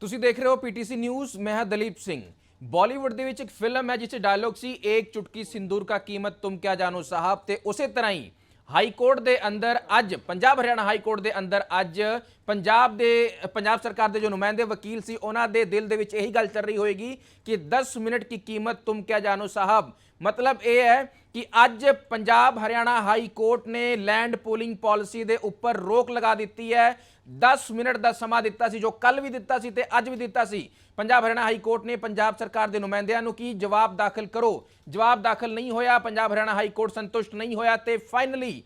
ਤੁਸੀਂ ਦੇਖ ਰਹੇ ਹੋ ਪੀਟੀਸੀ ਨਿਊਜ਼, ਮੈਂ ਹਾਂ ਦਲੀਪ ਸਿੰਘ। ਬਾਲੀਵੁੱਡ ਦੇ ਵਿੱਚ ਇੱਕ ਫਿਲਮ ਹੈ, ਜਿਸ 'ਚ ਡਾਇਲੋਗ ਸੀ ਇੱਕ ਚੁਟਕੀ ਸਿੰਦੂਰ ਕਾ ਕੀਮਤ ਤੁਮ ਕਿਆ ਜਾਣੋ ਸਾਹਿਬ? ਤੇ ਉਸੇ ਤਰ੍ਹਾਂ ਹੀ ਹਾਈ ਕੋਰਟ ਦੇ ਅੰਦਰ ਅੱਜ, ਪੰਜਾਬ, ਹਰਿਆਣਾ ਹਾਈ ਕੋਰਟ ਦੇ ਅੰਦਰ ਅੱਜ ਪੰਜਾਬ ਦੇ, ਪੰਜਾਬ ਸਰਕਾਰ ਦੇ ਜੋ ਨੁਮਾਇੰਦੇ ਵਕੀਲ ਸੀ, ਉਹਨਾਂ ਦੇ ਦਿਲ ਦੇ ਵਿੱਚ ਇਹੀ ਗੱਲ ਚੱਲ ਰਹੀ ਹੋਏਗੀ ਕਿ 10 ਮਿੰਟ ਕੀ ਕੀਮਤ ਤੁਮ ਕਿਆ ਜਾਣੋ ਸਾਹਿਬ? ਮਤਲਬ ਇਹ ਹੈ ਕਿ ਅੱਜ ਪੰਜਾਬ, ਹਰਿਆਣਾ ਹਾਈ ਕੋਰਟ ਨੇ ਲੈਂਡ ਪੂਲਿੰਗ ਪਾਲਿਸੀ ਦੇ ਉੱਪਰ ਰੋਕ ਲਗਾ ਦਿੱਤੀ ਹੈ। 10 ਮਿੰਟ ਦਾ ਸਮਾਂ ਦਿੱਤਾ ਸੀ ਜੋ ਕੱਲ ਵੀ ਦਿੱਤਾ ਸੀ ਤੇ ਅੱਜ ਵੀ ਦਿੱਤਾ ਸੀ ਪੰਜਾਬ ਹਰਿਆਣਾ ਹਾਈ ਕੋਰਟ ਨੇ ਪੰਜਾਬ ਸਰਕਾਰ ਦੇ ਨੁਮਾਇੰਦਿਆਂ ਨੂੰ ਕੀ ਜਵਾਬ ਦਾਖਲ ਕਰੋ ਜਵਾਬ ਦਾਖਲ ਨਹੀਂ ਹੋਇਆ ਪੰਜਾਬ ਹਰਿਆਣਾ ਹਾਈ ਕੋਰਟ ਸੰਤੁਸ਼ਟ ਨਹੀਂ ਹੋਇਆ ਤੇ ਫਾਈਨਲੀ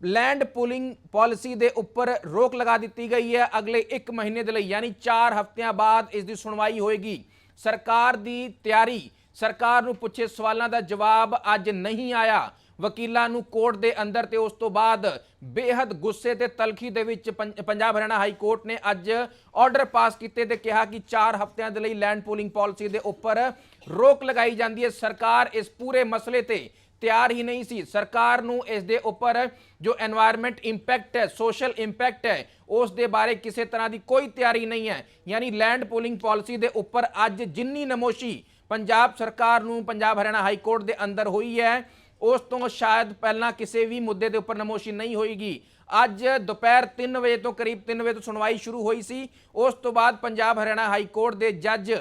ਲੈਂਡ ਪੂਲਿੰਗ ਪਾਲਿਸੀ ਦੇ ਉੱਪਰ ਰੋਕ ਲਗਾ ਦਿੱਤੀ ਗਈ ਹੈ ਅਗਲੇ 1 ਮਹੀਨੇ ਦੇ ਲਈ ਯਾਨੀ 4 ਹਫ਼ਤਿਆਂ ਬਾਅਦ ਇਸ ਦੀ ਸੁਣਵਾਈ ਹੋਏਗੀ ਸਰਕਾਰ ਦੀ ਤਿਆਰੀ ਸਰਕਾਰ ਨੂੰ ਪੁੱਛੇ ਸਵਾਲਾਂ ਦਾ ਜਵਾਬ ਅੱਜ ਨਹੀਂ ਆਇਆ ਵਕੀਲਾਂ ਨੂੰ ਕੋਰਟ ਦੇ ਅੰਦਰ ਤੇ ਉਸ ਤੋਂ ਬਾਅਦ ਬੇहद ਗੁੱਸੇ ਤੇ ਤਲਖੀ ਦੇ ਵਿੱਚ ਪੰਜਾਬ ਹਰਿਆਣਾ ਹਾਈ ਕੋਰਟ ਨੇ ਅੱਜ ਆਰਡਰ ਪਾਸ ਕੀਤੇ ਤੇ ਕਿਹਾ ਕਿ 4 ਹਫ਼ਤਿਆਂ ਦੇ ਲਈ ਲੈਂਡ ਪੂਲਿੰਗ ਪਾਲਿਸੀ ਦੇ ਉੱਪਰ ਰੋਕ ਲਗਾਈ ਜਾਂਦੀ ਹੈ। ਸਰਕਾਰ ਇਸ ਪੂਰੇ ਮਸਲੇ ਤੇ ਤਿਆਰ ਹੀ ਨਹੀਂ ਸੀ। ਸਰਕਾਰ ਨੂੰ ਇਸ ਦੇ ਉੱਪਰ ਜੋ এনवायरमेंट ਇੰਪੈਕਟ ਹੈ ਸੋਸ਼ਲ ਇੰਪੈਕਟ ਹੈ, ਉਸ ਦੇ ਬਾਰੇ ਕਿਸੇ ਤਰ੍ਹਾਂ ਦੀ ਕੋਈ ਤਿਆਰੀ ਨਹੀਂ ਹੈ। ਯਾਨੀ ਲੈਂਡ ਪੂਲਿੰਗ ਪਾਲਿਸੀ ਦੇ ਉੱਪਰ ਅੱਜ ਜਿੰਨੀ ਨਮੋਸ਼ੀ ਪੰਜਾਬ ਸਰਕਾਰ ਨੂੰ ਪੰਜਾਬ ਹਰਿਆਣਾ ਹਾਈ ਕੋਰਟ ਦੇ ਅੰਦਰ ਹੋਈ ਹੈ ਉਸ ਤੋਂ ਸ਼ਾਇਦ ਪਹਿਲਾਂ ਕਿਸੇ ਵੀ ਮੁੱਦੇ ਦੇ ਉੱਪਰ ਨਮੋਸ਼ੀ ਨਹੀਂ ਹੋਏਗੀ। ਅੱਜ ਦੁਪਹਿਰ 3 ਵਜੇ ਤੋਂ ਕਰੀਬ 3 ਵਜੇ ਤੋਂ ਸੁਣਵਾਈ ਸ਼ੁਰੂ ਹੋਈ ਸੀ। ਉਸ ਤੋਂ ਬਾਅਦ ਪੰਜਾਬ ਹਰਿਆਣਾ ਹਾਈ ਕੋਰਟ ਦੇ ਜੱਜ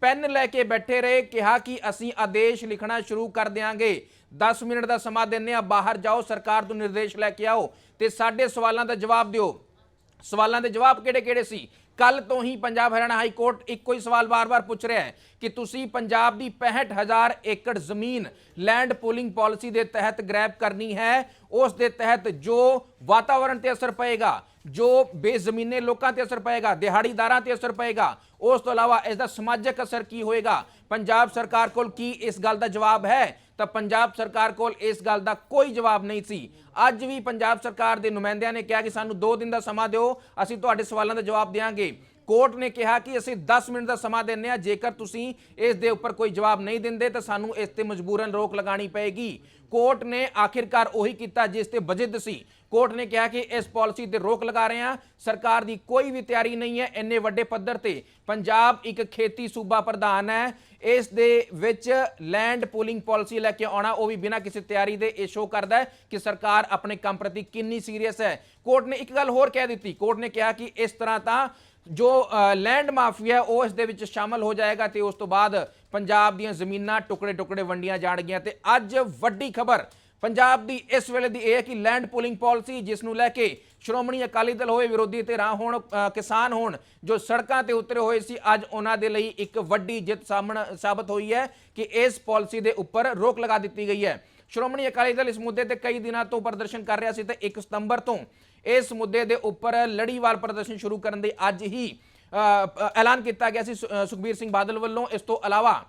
ਪੈਨ ਲੈ ਕੇ ਬੈਠੇ ਰਹੇ, ਕਿਹਾ ਕਿ ਅਸੀਂ ਆਦੇਸ਼ ਲਿਖਣਾ ਸ਼ੁਰੂ ਕਰ ਦਿਆਂਗੇ। 10 ਮਿੰਟ ਦਾ ਸਮਾਂ ਦਿੰਨੇ ਆ ਬਾਹਰ ਜਾਓ, ਸਰਕਾਰ ਤੋਂ ਨਿਰਦੇਸ਼ ਲੈ ਕੇ ਆਓ ਤੇ ਸਾਡੇ ਸਵਾਲਾਂ ਦਾ ਜਵਾਬ ਦਿਓ। ਸਵਾਲਾਂ ਦੇ ਜਵਾਬ ਕਿਹੜੇ-ਕਿਹੜੇ ਸੀ? ਕੱਲ ਤੋਂ ਹੀ ਪੰਜਾਬ ਹਰਿਆਣਾ ਹਾਈ ਕੋਰਟ ਇੱਕੋ ਹੀ ਸਵਾਲ ਵਾਰ-ਵਾਰ ਪੁੱਛ ਰਿਹਾ ਹੈ ਕਿ ਤੁਸੀਂ ਪੰਜਾਬ ਦੀ 65000 ਏਕੜ ਜ਼ਮੀਨ ਲੈਂਡ ਪੂਲਿੰਗ ਪਾਲਿਸੀ ਦੇ ਤਹਿਤ ਗ੍ਰੈਬ ਕਰਨੀ ਹੈ ਉਸ ਦੇ ਤਹਿਤ ਜੋ ਵਾਤਾਵਰਣ ਤੇ ਅਸਰ ਪਏਗਾ, ਜੋ ਬੇਜ਼ਮੀਨੇ ਲੋਕਾਂ ਤੇ ਅਸਰ ਪਏਗਾ, ਦਿਹਾੜੀਦਾਰਾਂ ਤੇ ਅਸਰ ਪਏਗਾ, ਉਸ ਤੋਂ ਇਲਾਵਾ ਇਸ ਦਾ ਸਮਾਜਿਕ ਅਸਰ ਕੀ ਹੋਏਗਾ? ਪੰਜਾਬ ਸਰਕਾਰ ਕੋਲ ਕੀ ਇਸ ਗੱਲ ਦਾ ਜਵਾਬ ਹੈ? ਤਾਂ ਪੰਜਾਬ ਸਰਕਾਰ ਕੋਲ ਇਸ ਗੱਲ ਦਾ ਕੋਈ ਜਵਾਬ ਨਹੀਂ ਸੀ। ਅੱਜ ਵੀ ਪੰਜਾਬ ਸਰਕਾਰ ਦੇ ਨੁਮਾਇੰਦਿਆਂ ਨੇ ਕਿਹਾ ਕਿ ਸਾਨੂੰ 2 ਦਿਨ ਦਾ ਸਮਾਂ ਦਿਓ, ਅਸੀਂ ਤੁਹਾਡੇ ਸਵਾਲਾਂ ਦਾ ਜਵਾਬ ਦੇਵਾਂਗੇ ਕੋਰਟ ਨੇ ਕਿਹਾ ਕਿ ਅਸੀਂ 10 ਮਿੰਟ ਦਾ ਸਮਾਂ ਦਿੰਨੇ ਆ ਜੇਕਰ ਤੁਸੀਂ ਇਸ ਦੇ ਉੱਪਰ ਕੋਈ ਜਵਾਬ ਨਹੀਂ ਦਿੰਦੇ, ਤਾਂ ਸਾਨੂੰ ਇਸ ਤੇ ਮਜਬੂਰਨ ਰੋਕ ਲਗਾਣੀ ਪਏਗੀ। ਕੋਰਟ ਨੇ ਆਖਿਰਕਾਰ ਉਹੀ ਕੀਤਾ ਜਿਸ ਤੇ ਵਜਿਦ ਸੀ ਕੋਰਟ ਨੇ ਕਿਹਾ ਕਿ ਇਸ ਪਾਲਿਸੀ ਤੇ ਰੋਕ ਲਗਾ ਰਹੇ ਹਾਂ। ਸਰਕਾਰ ਦੀ ਕੋਈ ਵੀ ਤਿਆਰੀ ਨਹੀਂ ਹੈ ਇੰਨੇ ਵੱਡੇ ਪੱਧਰ ਤੇ। ਪੰਜਾਬ ਇੱਕ ਖੇਤੀ ਸੂਬਾ ਪ੍ਰਧਾਨ ਹੈ। ਇਸ ਦੇ ਵਿੱਚ ਲੈਂਡ ਪੂਲਿੰਗ ਪਾਲਿਸੀ ਲੈ ਕੇ ਆਉਣਾ, ਉਹ ਵੀ ਬਿਨਾਂ ਕਿਸੇ ਤਿਆਰੀ ਦੇ ਇਹ ਸ਼ੋਅ ਕਰਦਾ ਹੈ ਕਿ ਸਰਕਾਰ ਆਪਣੇ ਕੰਮ ਪ੍ਰਤੀ ਕਿੰਨੀ ਸੀਰੀਅਸ ਹੈ। ਕੋਰਟ ਨੇ ਇੱਕ ਗੱਲ ਹੋਰ ਕਹਿ ਦਿੱਤੀ। ਕੋਰਟ ਨੇ ਕਿਹਾ ਕਿ ਇਸ ਤਰ੍ਹਾਂ ਤਾਂ ਜੋ ਲੈਂਡ ਮਾਫੀਆ ਉਹ ਇਸ ਦੇ ਵਿੱਚ ਸ਼ਾਮਲ ਹੋ ਜਾਏਗਾ ਤੇ ਉਸ ਤੋਂ ਬਾਅਦ ਪੰਜਾਬ ਦੀਆਂ ਜ਼ਮੀਨਾਂ ਟੁਕੜੇ ਟੁਕੜੇ ਵੰਡੀਆਂ ਜਾਣਗੀਆਂ ਤੇ ਅੱਜ ਵੱਡੀ ਖਬਰ ਪੰਜਾਬ ਦੀ ਇਸ ਵੇਲੇ ਦੀ ਇਹ ਹੈ ਕਿ ਲੈਂਡ ਪੂਲਿੰਗ ਪਾਲਿਸੀ ਜਿਸ ਨੂੰ ਲੈ ਕੇ ਸ਼੍ਰੋਮਣੀ ਅਕਾਲੀ ਦਲ ਹੋਏ ਵਿਰੋਧੀ ਧਿਰਾਂ ਹੋਣ ਕਿਸਾਨ ਹੋਣ, ਜੋ ਸੜਕਾਂ ਤੇ ਉਤਰੇ ਹੋਏ ਸੀ, ਅੱਜ ਉਹਨਾਂ ਦੇ ਲਈ ਇੱਕ ਵੱਡੀ ਜਿੱਤ ਸਾਹਮਣ, ਸਾਬਤ ਹੋਈ ਹੈ ਕਿ ਇਸ ਪਾਲਿਸੀ ਦੇ ਉੱਪਰ ਰੋਕ ਲਗਾ ਦਿੱਤੀ ਗਈ ਹੈ। ਸ਼੍ਰੋਮਣੀ ਅਕਾਲੀ ਦਲ ਇਸ ਮੁੱਦੇ ਤੇ ਕਈ ਦਿਨਾਂ ਤੋਂ ਪ੍ਰਦਰਸ਼ਨ ਕਰ ਰਿਹਾ ਸੀ ਤੇ 1 ਸਤੰਬਰ ਤੋਂ ਇਸ ਮੁੱਦੇ ਦੇ ਉੱਪਰ ਲੜੀਵਾਰ ਪ੍ਰਦਰਸ਼ਨ ਸ਼ੁਰੂ ਕਰਨ ਦੇ ਅੱਜ ਹੀ ਐਲਾਨ ਕੀਤਾ ਗਿਆ ਸੀ ਸੁਖਬੀਰ ਸਿੰਘ ਬਾਦਲ ਵੱਲੋਂ। ਇਸ ਤੋਂ ਇਲਾਵਾ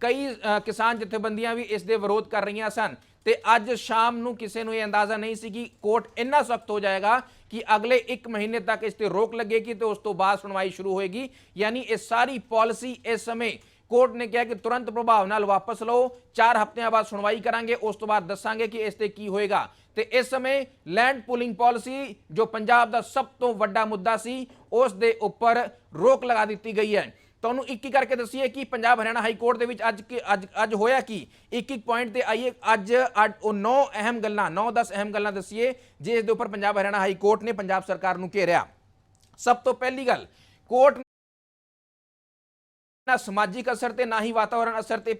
ਕਈ ਕਿਸਾਨ ਜਥੇਬੰਦੀਆਂ ਵੀ ਇਸ ਦੇ ਵਿਰੋਧ ਕਰ ਰਹੀਆਂ ਸਨ। ਤੇ ਅੱਜ ਸ਼ਾਮ ਨੂੰ ਕਿਸੇ ਨੂੰ ਇਹ ਅੰਦਾਜ਼ਾ ਨਹੀਂ ਸੀ ਕਿ ਕੋਰਟ ਇੰਨਾ ਸਖਤ ਹੋ ਜਾਏਗਾ ਕਿ ਅਗਲੇ 1 ਮਹੀਨੇ ਤੱਕ ਇਸ ਤੇ ਰੋਕ ਲੱਗੇਗੀ ਤੇ ਉਸ ਤੋਂ ਬਾਅਦ ਸੁਣਵਾਈ ਸ਼ੁਰੂ ਹੋਏਗੀ। ਯਾਨੀ ਇਹ ਸਾਰੀ ਪਾਲਿਸੀ ਇਸ ਸਮੇਂ ਕੋਰਟ ਨੇ ਕਿਹਾ ਕਿ ਤੁਰੰਤ ਪ੍ਰਭਾਵ ਨਾਲ ਵਾਪਸ ਲਓ 4 ਹਫ਼ਤਿਆਂ ਬਾਅਦ ਸੁਣਵਾਈ ਕਰਾਂਗੇ, ਉਸ ਤੋਂ ਬਾਅਦ ਦੱਸਾਂਗੇ ਕਿ ਇਸ ਤੇ ਕੀ ਹੋਏਗਾ। ਤੇ ਇਸ ਸਮੇਂ ਲੈਂਡ ਪੂਲਿੰਗ ਪਾਲਿਸੀ, ਜੋ ਪੰਜਾਬ ਦਾ ਸਭ ਤੋਂ ਵੱਡਾ ਮੁੱਦਾ ਸੀ, ਉਸ ਦੇ ਉੱਪਰ ਰੋਕ ਲਗਾ ਦਿੱਤੀ ਗਈ ਹੈ। ਤੁਹਾਨੂੰ ਇੱਕ ਇੱਕ ਕਰਕੇ ਦੱਸੀਏ ਕਿ ਪੰਜਾਬ ਹਰਿਆਣਾ ਹਾਈ ਕੋਰਟ ਦੇ ਵਿੱਚ ਅੱਜ ਕੀ- ਅੱਜ ਅੱਜ ਹੋਇਆ ਕੀ? ਇੱਕ ਇੱਕ ਪੁਆਇੰਟ ਤੇ ਆਈਏ, ਅੱਜ ਅੱਡ- ਉਹ 9 ਅਹਿਮ ਗੱਲਾਂ 9-10 ਅਹਿਮ ਗੱਲਾਂ ਦੱਸੀਏ ਜਿਸ ਦੇ ਉੱਪਰ ਪੰਜਾਬ ਹਰਿਆਣਾ ਹਾਈ ਕੋਰਟ ਨੇ ਪੰਜਾਬ ਸਰਕਾਰ ਨੂੰ ਘੇਰਿਆ। ਸਭ ਤੋਂ ਪਹਿਲੀ ਗੱਲ, ਕੋਰਟ ਨਾ ਸਮਾਜਿਕ ਅਸਰ ਤੇ ਨਾ ਹੀ ਵਾਤਾਵਰਣ ਅਸਰ ਤੇ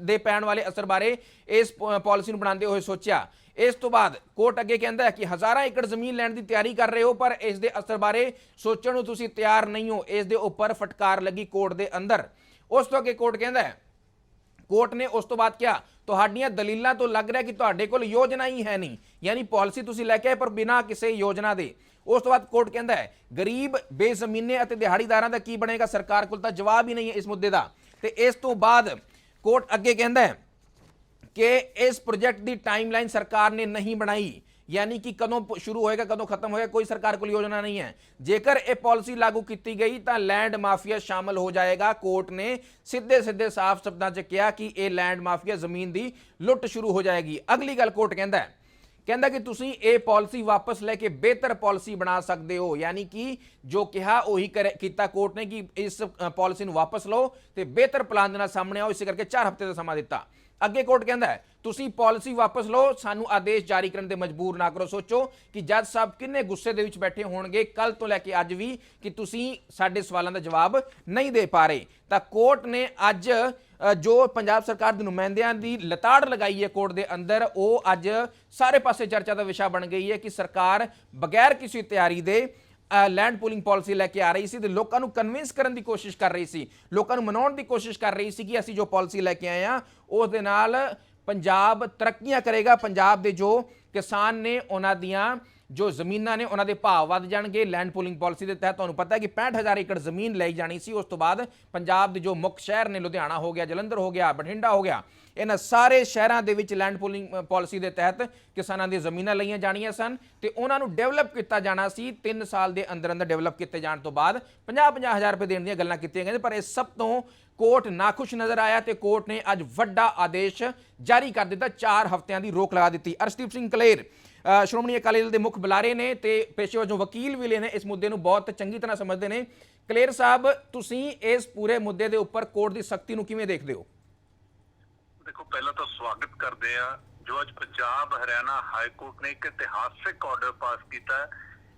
ਦੇ ਪੈਣ ਵਾਲੇ ਅਸਰ ਬਾਰੇ ਇਸ ਪਾਲਿਸੀ ਨੂੰ ਬਣਾਉਂਦੇ ਹੋਏ ਸੋਚਿਆ। ਇਸ ਤੋਂ ਬਾਅਦ ਕੋਰਟ ਅੱਗੇ ਕਹਿੰਦਾ ਹੈ ਕਿ ਹਜ਼ਾਰਾਂ ਏਕੜ ਜ਼ਮੀਨ ਲੈਣ ਦੀ ਤਿਆਰੀ ਕਰ ਰਹੇ ਹੋ, ਪਰ ਇਸ ਦੇ ਅਸਰ ਬਾਰੇ ਸੋਚਣ ਨੂੰ ਤੁਸੀਂ ਤਿਆਰ ਨਹੀਂ ਹੋ। ਇਸ ਦੇ ਉੱਪਰ ਫਟਕਾਰ ਲੱਗੀ ਕੋਰਟ ਦੇ ਅੰਦਰ। ਉਸ ਤੋਂ ਅੱਗੇ ਕੋਰਟ ਕਹਿੰਦਾ ਹੈ, ਕੋਰਟ ਨੇ ਉਸ ਤੋਂ ਬਾਅਦ ਕਿਹਾ ਤੁਹਾਡੀਆਂ ਦਲੀਲਾਂ ਤੋਂ ਲੱਗ ਰਿਹਾ ਕਿ ਤੁਹਾਡੇ ਕੋਲ ਯੋਜਨਾ ਹੀ ਹੈ ਨਹੀਂ। ਯਾਨੀ ਪਾਲਿਸੀ ਤੁਸੀਂ ਲੈ ਕੇ ਆਏ ਪਰ ਬਿਨਾਂ ਕਿਸੇ ਯੋਜਨਾ ਦੇ। ਉਸ ਤੋਂ ਬਾਅਦ ਕੋਰਟ ਕਹਿੰਦਾ ਹੈ, ਗਰੀਬ, ਬੇਜ਼ਮੀਨੇ ਅਤੇ ਦਿਹਾੜੀਦਾਰਾਂ ਦਾ ਕੀ ਬਣੇਗਾ? ਸਰਕਾਰ ਕੋਲ ਤਾਂ ਜਵਾਬ ਹੀ ਨਹੀਂ ਹੈ ਇਸ ਮੁੱਦੇ ਦਾ। ਤੇ ਇਸ ਤੋਂ ਬਾਅਦ ਕੋਰਟ ਅੱਗੇ ਕਹਿੰਦਾ ਹੈ ਕਿ ਇਸ ਪ੍ਰੋਜੈਕਟ ਦੀ ਟਾਈਮਲਾਈਨ ਸਰਕਾਰ ਨੇ ਨਹੀਂ ਬਣਾਈ। ਯਾਨੀ ਕਿ ਕਦੋਂ ਸ਼ੁਰੂ ਹੋਏਗਾ, ਕਦੋਂ ਖਤਮ ਹੋਏਗਾ, ਕੋਈ ਸਰਕਾਰ ਕੋਲ ਯੋਜਨਾ ਨਹੀਂ ਹੈ। ਜੇਕਰ ਇਹ ਪਾਲਿਸੀ ਲਾਗੂ ਕੀਤੀ ਗਈ, ਤਾਂ ਲੈਂਡ ਮਾਫੀਆ ਸ਼ਾਮਲ ਹੋ ਜਾਏਗਾ। ਕੋਰਟ ਨੇ ਸਿੱਧੇ ਸਿੱਧੇ ਸਾਫ਼ ਸ਼ਬਦਾਂ 'ਚ ਕਿਹਾ ਕਿ ਇਹ ਲੈਂਡ ਮਾਫੀਆ ਜ਼ਮੀਨ ਦੀ ਲੁੱਟ ਸ਼ੁਰੂ ਹੋ ਜਾਏਗੀ। ਅਗਲੀ ਗੱਲ ਕੋਰਟ ਕਹਿੰਦਾ ਹੈ ਕਹਿੰਦਾ ਕਿ ਤੁਸੀਂ ਇਹ ਪਾਲਿਸੀ ਵਾਪਸ ਲੈ ਕੇ ਬਿਹਤਰ ਪਾਲਿਸੀ ਬਣਾ ਸਕਦੇ ਹੋ। ਯਾਨੀ ਕਿ ਜੋ ਕਿਹਾ ਉਹੀ ਕਰੇ- ਕੀਤਾ ਕੋਰਟ ਨੇ ਕਿ ਇਸ ਪਾਲਿਸੀ ਨੂੰ ਵਾਪਸ ਲਓ ਤੇ ਬਿਹਤਰ ਪਲਾਨ ਦੇ ਨਾਲ ਸਾਹਮਣੇ ਆਓ, ਇਸੇ ਕਰਕੇ 4 ਹਫ਼ਤੇ ਦਾ ਸਮਾਂ ਦਿੱਤਾ। ਅੱਗੇ ਕੋਰਟ ਕਹਿੰਦਾ ਹੈ, ਤੁਸੀਂ ਪਾਲਿਸੀ ਵਾਪਸ ਲਓ, ਸਾਨੂੰ ਆਦੇਸ਼ ਜਾਰੀ ਕਰਨ ਦੇ ਮਜਬੂਰ ਨਾ ਕਰੋ। ਸੋਚੋ ਕਿ ਜੱਜ ਸਾਹਿਬ ਕਿੰਨੇ ਗੁੱਸੇ ਦੇ ਵਿੱਚ ਬੈਠੇ ਹੋਣਗੇ ਕੱਲ ਤੋਂ ਲੈ ਕੇ ਅੱਜ ਵੀ, ਕਿ ਤੁਸੀਂ ਸਾਡੇ ਸਵਾਲਾਂ ਦਾ ਜਵਾਬ ਨਹੀਂ ਦੇ ਪਾ ਰਹੇ। ਤਾਂ ਕੋਰਟ ਨੇ ਅੱਜ ਜੋ ਪੰਜਾਬ ਸਰਕਾਰ ਦੇ ਨੁਮਾਇੰਦਿਆਂ ਦੀ ਲਤਾੜ ਲਗਾਈ ਹੈ ਕੋਰਟ ਦੇ ਅੰਦਰ, ਉਹ ਅੱਜ ਸਾਰੇ ਪਾਸੇ ਚਰਚਾ ਦਾ ਵਿਸ਼ਾ ਬਣ ਗਈ ਹੈ ਕਿ ਸਰਕਾਰ ਬਗੈਰ ਕਿਸੇ ਤਿਆਰੀ ਦੇ ਲੈਂਡ ਪੂਲਿੰਗ ਪਾਲਿਸੀ ਲੈ ਕੇ ਆ ਰਹੀ ਸੀ ਤੇ ਲੋਕਾਂ ਨੂੰ ਕਨਵਿੰਸ ਕਰਨ ਦੀ ਕੋਸ਼ਿਸ਼ ਕਰ ਰਹੀ ਸੀ। ਲੋਕਾਂ ਨੂੰ ਮਨਾਉਣ ਦੀ ਕੋਸ਼ਿਸ਼ ਕਰ ਰਹੀ ਸੀ ਕਿ ਅਸੀਂ ਜੋ ਪਾਲਿਸੀ ਲੈ ਕੇ ਆਏ ਆ ਉਸ ਦੇ ਨਾਲ ਪੰਜਾਬ ਤਰੱਕੀਆਂ ਕਰੇਗਾ। ਪੰਜਾਬ ਦੇ ਜੋ ਕਿਸਾਨ ਨੇ ਉਹਨਾਂ ਦੀਆਂ ਜੋ ਜ਼ਮੀਨਾਂ ਨੇ ਉਹਨਾਂ ਦੇ ਭਾਅ ਵੱਧ ਜਾਣਗੇ ਲੈਂਡ ਪੂਲਿੰਗ ਪਾਲਿਸੀ ਦੇ ਤਹਿਤ ਤੁਹਾਨੂੰ ਪਤਾ ਹੈ ਕਿ 65000 ਏਕੜ ਜ਼ਮੀਨ ਲਈ ਜਾਣੀ ਸੀ। ਉਸ ਤੋਂ ਬਾਅਦ ਪੰਜਾਬ ਦੇ ਜੋ ਮੁੱਖ ਸ਼ਹਿਰ ਨੇ, ਲੁਧਿਆਣਾ ਹੋ ਗਿਆ, ਜਲੰਧਰ ਹੋ ਗਿਆ, ਬਠਿੰਡਾ ਹੋ ਗਿਆ, ਇਹਨਾਂ ਸਾਰੇ ਸ਼ਹਿਰਾਂ ਦੇ ਵਿੱਚ ਲੈਂਡ ਪੂਲਿੰਗ ਪਾਲਿਸੀ ਦੇ ਤਹਿਤ ਕਿਸਾਨਾਂ ਦੀਆਂ ਜ਼ਮੀਨਾਂ ਲਈਆਂ ਜਾਣੀਆਂ ਸਨ ਤੇ ਉਹਨਾਂ ਨੂੰ ਡਿਵੈਲਪ ਕੀਤਾ ਜਾਣਾ ਸੀ। 3 ਸਾਲ ਦੇ ਅੰਦਰ ਅੰਦਰ ਡਿਵੈਲਪ ਕੀਤੇ ਜਾਣ ਤੋਂ ਬਾਅਦ 50 ਹਜ਼ਾਰ ਰੁਪਏ ਦੇਣ ਦੀਆਂ ਗੱਲਾਂ ਕੀਤੀਆਂ ਗਈਆਂ, ਪਰ ਇਹ ਸਭ ਤੋਂ ਕੋਰਟ ਨਾਖੁਸ਼ ਨਜ਼ਰ ਆਇਆ ਤੇ ਕੋਰਟ ਨੇ ਅੱਜ ਵੱਡਾ ਆਦੇਸ਼ ਜਾਰੀ ਕਰ ਦਿੱਤਾ 4 ਹਫ਼ਤਿਆਂ ਦੀ ਰੋਕ ਲਗਾ ਦਿੱਤੀ। ਅਰਸ਼ਦੀਪ ਸਿੰਘ ਕਲੇਰ ਸ਼੍ਰੋਮਣੀ ਅਕਾਲੀ ਦਲ ਦੇ ਮੁੱਖ ਬੁਲਾਰੇ ਨੇ ਤੇ ਪੇਸ਼ੇ ਵਜੋਂ ਵਕੀਲ ਵੀ ਨੇ ਇਸ ਮੁੱਦੇ ਨੂੰ ਬਹੁਤ ਚੰਗੀ ਤਰ੍ਹਾਂ ਸਮਝਦੇ ਨੇ। ਕਲੇਰ ਸਾਹਿਬ ਤੁਸੀਂ ਇਸ ਪੂਰੇ ਮੁੱਦੇ ਦੇ ਉੱਪਰ ਕੋਰਟ ਦੀ ਸਖਤੀ ਨੂੰ ਕਿਵੇਂ ਦੇਖਦੇ ਹੋ? ਦੇਖੋ ਪਹਿਲਾਂ ਤਾਂ ਸਵਾਗਤ ਕਰਦੇ ਆ ਜੋ ਅੱਜ ਪੰਜਾਬ ਹਰਿਆਣਾ ਹਾਈ ਕੋਰਟ ਨੇ ਇੱਕ ਇਤਿਹਾਸਿਕ ਆਰਡਰ ਪਾਸ ਕੀਤਾ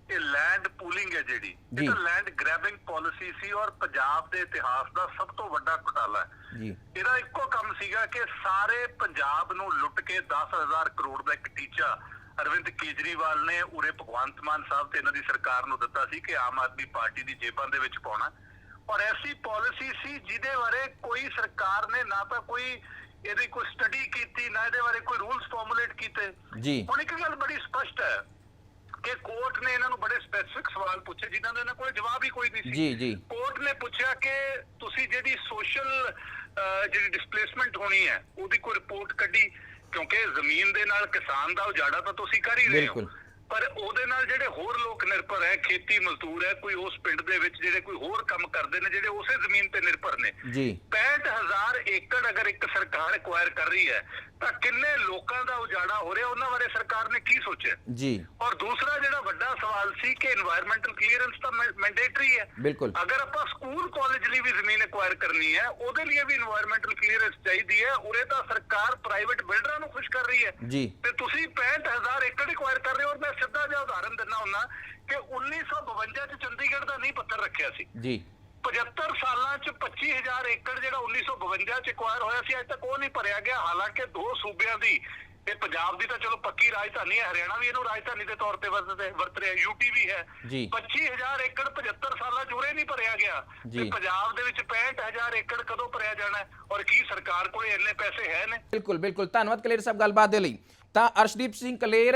ਇਹ ਲੈਂਡ ਪੂਲਿੰਗ ਹੈ ਜਿਹੜੀ। ਇਹ ਤਾਂ ਲੈਂਡ ਗ੍ਰੈਬਿੰਗ ਪਾਲਿਸੀ ਸੀ ਔਰ ਪੰਜਾਬ ਦੇ ਇਤਿਹਾਸ ਦਾ ਸਭ ਤੋਂ ਵੱਡਾ ਘੁਟਾਲਾ ਹੈ। ਜੀ। ਇਹਦਾ ਇੱਕੋ ਕੰਮ ਸੀਗਾ ਕਿ ਸਾਰੇ ਪੰਜਾਬ ਨੂੰ ਲੁੱਟ ਕੇ 10000 ਕਰੋੜ ਦਾ ਇੱਕ ਟੀਚਾ ਅਰਵਿੰਦ ਕੇਜਰੀਵਾਲ ਨੇ ਉਰੇ ਭਗਵੰਤ ਮਾਨ ਸਾਹਿਬ ਤੇ ਇਹਨਾਂ ਦੀ ਸਰਕਾਰ ਨੂੰ ਦਿੱਤਾ ਸੀ ਕਿ ਆਮ ਆਦਮੀ ਪਾਰਟੀ ਦੀ ਜੇਬਾਂ ਦੇ ਵਿੱਚ ਪਾਉਣਾ। ਔਰ ਐਸੀ ਪਾਲਿਸੀ ਸੀ ਜਿਹਦੇ ਬਾਰੇ ਕੋਈ ਸਰਕਾਰ ਨੇ ਨਾ ਤਾਂ ਕੋਈ ਇਹਦੀ ਕੋਈ ਸਟੱਡੀ ਕੀਤੀ ਨਾ ਇਹਦੇ ਬਾਰੇ ਕੋਈ ਰੂਲਸ ਫਾਰਮੂਲੇਟ ਕੀਤੇ। ਜੀ। ਹੁਣ ਇੱਕ ਗੱਲ ਬੜੀ ਸਪਸ਼ਟ ਹੈ ਕਿ ਕੋਰਟ ਨੇ ਇਹਨਾਂ ਨੂੰ ਬੜੇ ਸਪੈਸੀਫਿਕ ਸਵਾਲ ਪੁੱਛੇ ਜਿਨ੍ਹਾਂ ਦਾ ਇਹਨਾਂ ਕੋਲ ਜਵਾਬ ਹੀ ਕੋਈ ਨਹੀਂ ਸੀ। ਜੀ ਜੀ। ਕੋਰਟ ਨੇ ਪੁੱਛਿਆ ਕਿ ਤੁਸੀਂ ਜਿਹੜੀ ਸੋਸ਼ਲ ਜਿਹੜੀ ਡਿਸਪਲੇਸਮੈਂਟ ਹੋਣੀ ਹੈ ਉਹਦੀ ਕੋਈ ਰਿਪੋਰਟ ਕੱਢੀ। ਕਿਉਂਕਿ ਜ਼ਮੀਨ ਦੇ ਨਾਲ ਕਿਸਾਨ ਦਾ ਉਜਾੜਾ ਤਾਂ ਤੁਸੀਂ ਕਰ ਹੀ ਰਹੇ ਹੋ ਬਿਲਕੁਲ। ਪਰ ਉਹਦੇ ਨਾਲ ਜਿਹੜੇ ਹੋਰ ਲੋਕ ਨਿਰਭਰ ਹੈ ਖੇਤੀ ਮਜ਼ਦੂਰ ਹੈ ਕੋਈ ਉਸ ਪਿੰਡ ਦੇ ਵਿੱਚ ਜਿਹੜੇ ਕੋਈ ਹੋਰ ਕੰਮ ਕਰਦੇ ਨੇ ਜਿਹੜੇ ਉਸੇ ਜ਼ਮੀਨ ਤੇ ਨਿਰਭਰ ਨੇ। ਜੀ। 65000 ਏਕੜ ਅਗਰ ਇੱਕ ਸਰਕਾਰ ਐਕਵਾਇਰ ਕਰ ਰਹੀ ਹੈ ਤਾਂ ਕਿੰਨੇ ਲੋਕਾਂ ਦਾ ਉਜਾੜਾ ਹੋ ਰਿਹਾ ਉਹਨਾਂ ਬਾਰੇ ਸਰਕਾਰ ਨੇ ਕੀ ਸੋਚਿਆ? ਜੀ। ਔਰ ਦੂਸਰਾ ਜਿਹੜਾ ਵੱਡਾ ਸਵਾਲ ਸੀ ਕਿ এনवायरमेंटਲ ਕਲੀਅਰੈਂਸ ਤਾਂ ਮੈਂਡੇਟਰੀ ਹੈ। ਬਿਲਕੁਲ। ਅਗਰ ਆਪਾਂ ਸਕੂਲ ਕਾਲਜ ਲਈ ਵੀ ਜ਼ਮੀਨ ਐਕਵਾਇਰ ਕਰਨੀ ਹੈ ਉਹਦੇ ਲਈ ਵੀ এনवायरमेंटਲ ਕਲੀਅਰੈਂਸ ਚਾਹੀਦੀ ਹੈ। ਉਰੇ ਤਾਂ ਸਰਕਾਰ ਪ੍ਰਾਈਵੇਟ ਬਿਲਡਰਾਂ ਨੂੰ ਖੁਸ਼ ਕਰ ਰਹੀ ਹੈ। ਜੀ। ਤੇ ਤੁਸੀਂ 65000 ਏਕੜ ਐਕਵਾਇਰ ਕਰ ਰਹੇ ਹੋ ਔਰ ਮੈਂ ਸਿੱਧਾ ਜਿਹਾ ਉਦਾਹਰਨ ਦਿੰਦਾ ਹੁੰਨਾ ਕਿ 1952 ਚ ਚੰਡੀਗੜ੍ਹ ਦਾ ਨਹੀਂ ਪੱਤਰ ਰੱਖਿਆ ਸੀ। ਜੀ। 75 ਸਾਲਾਂ ਚ 25000 ਏਕੜ ਜਿਹੜਾ 1952 ਚ ਐਕਵਾਇਰ ਹੋਇਆ ਸੀ ਅੱਜ ਤੱਕ ਉਹ ਨਹੀਂ ਭਰਿਆ ਗਿਆ। ਹਾਲਾਂਕਿ ਦੋ ਸੂਬਿਆਂ ਦੀ ਇਹ ਪੰਜਾਬ ਦੀ ਤਾਂ ਚਲੋ ਪੱਕੀ ਰਾਜਧਾਨੀ ਹੈ ਹਰਿਆਣਾ ਵੀ ਇਹਨੂੰ ਰਾਜਧਾਨੀ ਦੇ ਤੌਰ ਤੇ ਵਰਤਦੇ ਵਰਤ ਰਿਹਾ ਯੂਪੀ ਵੀ ਹੈ। ਜੀ। 25000 ਏਕੜ 75 ਸਾਲਾਂ ਚ ਉਰੇ ਨਹੀਂ ਭਰਿਆ ਗਿਆ। ਤੇ ਪੰਜਾਬ ਦੇ ਵਿੱਚ 65000 ਏਕੜ ਕਦੋਂ ਭਰਿਆ ਜਾਣਾ? ਔਰ ਕੀ ਸਰਕਾਰ ਕੋਲੇ ਇੰਨੇ ਪੈਸੇ ਹੈ ਨੇ? ਬਿਲਕੁਲ ਬਿਲਕੁਲ। ਧੰਨਵਾਦ ਕਲੇਰ ਸਾਹਿਬ ਗੱਲਬਾਤ ਦੇ ਲਈ। ਤਾਂ ਅਰਸ਼ਦੀਪ ਸਿੰਘ ਕਲੇਰ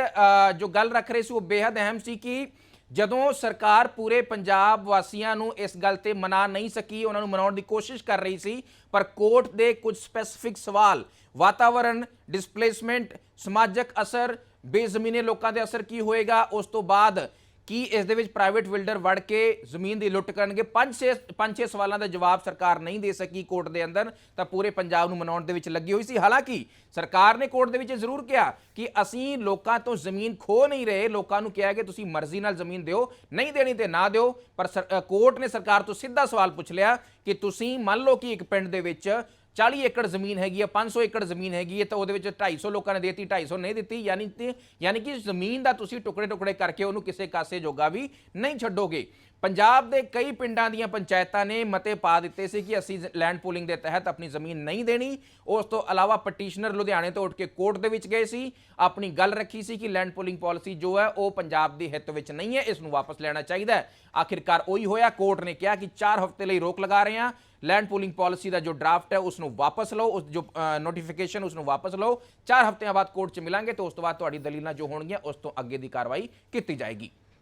ਜੋ ਗੱਲ ਰੱਖ ਰਹੇ ਸੀ ਉਹ ਬੇहद ਅਹਿਮ ਸੀ ਕਿ ਜਦੋਂ ਸਰਕਾਰ ਪੂਰੇ ਪੰਜਾਬ ਵਾਸੀਆਂ ਨੂੰ ਇਸ ਗੱਲ ਤੇ ਮਨਾ ਨਹੀਂ ਸਕੀ, ਉਹਨਾਂ ਨੂੰ ਮਨਾਉਣ ਦੀ ਕੋਸ਼ਿਸ਼ ਕਰ ਰਹੀ ਸੀ, ਪਰ ਕੋਰਟ ਦੇ ਕੁਝ ਸਪੈਸੀਫਿਕ ਸਵਾਲ, ਵਾਤਾਵਰਣ ਡਿਸਪਲੇਸਮੈਂਟ ਸਮਾਜਿਕ ਅਸਰ, ਬੇਜ਼ਮੀਨੇ ਲੋਕਾਂ ਦੇ ਅਸਰ ਕੀ ਹੋਏਗਾ, ਉਸ ਤੋਂ ਬਾਅਦ ਕੀ ਇਸ ਦੇ ਵਿੱਚ ਪ੍ਰਾਈਵੇਟ ਬਿਲਡਰ ਵੜ ਕੇ ਜ਼ਮੀਨ ਦੀ ਲੁੱਟ ਕਰਨਗੇ? ਪੰਜ ਛੇ ਪੰਜ ਛੇ ਸਵਾਲਾਂ ਦਾ ਜਵਾਬ ਸਰਕਾਰ ਨਹੀਂ ਦੇ ਸਕੀ ਕੋਰਟ ਦੇ ਅੰਦਰ, ਤਾਂ ਪੂਰੇ ਪੰਜਾਬ ਨੂੰ ਮਨਾਉਣ ਦੇ ਵਿੱਚ ਲੱਗੀ ਹੋਈ ਸੀ। ਹਾਲਾਂਕਿ ਸਰਕਾਰ ਨੇ ਕੋਰਟ ਦੇ ਵਿੱਚ ਜ਼ਰੂਰ ਕਿਹਾ ਕਿ ਅਸੀਂ ਲੋਕਾਂ ਤੋਂ ਜ਼ਮੀਨ ਖੋ ਨਹੀਂ ਰਹੇ। ਲੋਕਾਂ ਨੂੰ ਕਿਹਾ ਕਿ ਤੁਸੀਂ ਮਰਜ਼ੀ ਨਾਲ ਜ਼ਮੀਨ ਦਿਓ, ਨਹੀਂ ਦੇਣੀ ਤੇ ਨਾ ਦਿਓ। ਪਰ ਸਰ- ਕੋਰਟ ਨੇ ਸਰਕਾਰ ਤੋਂ ਸਿੱਧਾ ਸਵਾਲ ਪੁੱਛ ਲਿਆ ਕਿ ਤੁਸੀਂ ਮੰਨ ਲਓ ਕਿ ਇੱਕ ਪਿੰਡ ਦੇ ਵਿੱਚ 40 ਏਕੜ ਜ਼ਮੀਨ ਹੈਗੀ ਹੈ 500 ਏਕੜ ਜ਼ਮੀਨ ਹੈਗੀ ਹੈ ਤਾਂ ਉਹਦੇ ਵਿੱਚ 250 ਲੋਕਾਂ ਨੇ ਦੇਤੀ 250 ਨਹੀਂ ਦਿੱਤੀ, ਯਾਨੀ ਤੇ ਯਾਨੀ ਕਿ ਜ਼ਮੀਨ ਦਾ ਤੁਸੀਂ ਟੁਕੜੇ ਟੁਕੜੇ ਕਰਕੇ ਉਹਨੂੰ ਕਿਸੇ ਕਾਸੇ ਜੋਗਾ ਵੀ ਨਹੀਂ ਛੱਡੋਗੇ। ਪੰਜਾਬ ਦੇ ਕਈ ਪਿੰਡਾਂ ਦੀਆਂ ਪੰਚਾਇਤਾਂ ਨੇ ਮਤੇ ਪਾ ਦਿੱਤੇ ਸੀ ਕਿ ਅਸੀਂ ਲੈਂਡ ਪੂਲਿੰਗ ਦੇ ਤਹਿਤ ਆਪਣੀ ਜ਼ਮੀਨ ਨਹੀਂ ਦੇਣੀ। ਉਸ ਤੋਂ ਇਲਾਵਾ ਪਟੀਸ਼ਨਰ ਲੁਧਿਆਣੇ ਤੋਂ ਉੱਠ ਕੇ ਕੋਰਟ ਦੇ ਵਿੱਚ ਗਏ ਸੀ। ਆਪਣੀ ਗੱਲ ਰੱਖੀ ਸੀ ਕਿ ਲੈਂਡ ਪੂਲਿੰਗ ਪਾਲਿਸੀ ਜੋ ਹੈ ਉਹ ਪੰਜਾਬ ਦੇ ਹਿੱਤ ਵਿੱਚ ਨਹੀਂ ਹੈ, ਇਸ ਨੂੰ ਵਾਪਸ ਲੈਣਾ ਚਾਹੀਦਾ ਹੈ। ਆਖਿਰਕਾਰ ਉਹੀ ਹੋਇਆ, ਕੋਰਟ ਨੇ ਕਿਹਾ ਕਿ 4 ਹਫ਼ਤੇ ਲਈ ਰੋਕ ਲਗਾ ਰਹੇ ਹਾਂ। ਲੈਂਡ ਪੂਲਿੰਗ ਪਾਲਿਸੀ ਦਾ ਜੋ ਡਰਾਫਟ ਹੈ, ਉਸ ਨੂੰ ਵਾਪਸ ਲਓ, ਉਸ ਜੋ ਨੋਟੀਫਿਕੇਸ਼ਨ ਉਸ ਨੂੰ ਵਾਪਸ ਲਓ। 4 ਹਫ਼ਤਿਆਂ ਬਾਅਦ ਕੋਰਟ 'ਚ ਮਿਲਾਂਗੇ ਤੇ ਉਸ ਤੋਂ ਬਾਅਦ ਤੁਹਾਡੀ ਦਲੀਲਾਂ ਜੋ ਹੋਣਗੀਆਂ, ਉਸ ਤੋਂ ਅੱਗੇ ਦੀ ਕਾਰਵਾਈ ਕੀਤੀ ਜਾਏਗੀ।